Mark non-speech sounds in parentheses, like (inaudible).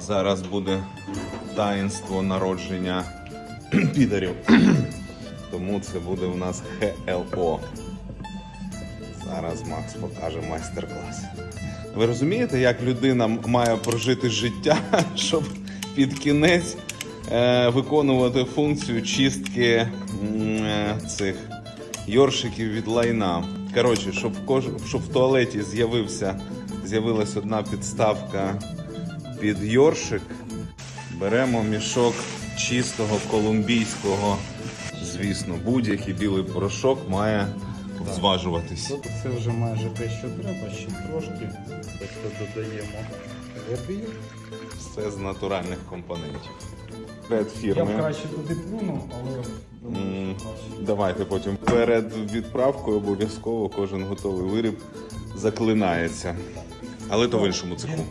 Зараз буде таїнство народження (clears throat) підарів. (clears throat) Тому це буде у нас ХЛО. Зараз Макс покаже майстер-клас. Ви розумієте, як людина має прожити життя, (laughs) щоб під кінець е, виконувати функцію чистки е, цих йоршиків від лайна. Коротше, щоб, в кож... щоб в туалеті з'явився, з'явилась одна підставка під йоршик, беремо мішок чистого колумбійського. Звісно, будь-який білий порошок має зважуватись. Тут це вже майже те, що треба, ще трошки. Тобто додаємо води. Все з натуральних компонентів. Перед Я б краще туди плюнув, але думаю, що краще. Давайте потім. Перед відправкою обов'язково кожен готовий виріб заклинається. Але то в іншому цеху.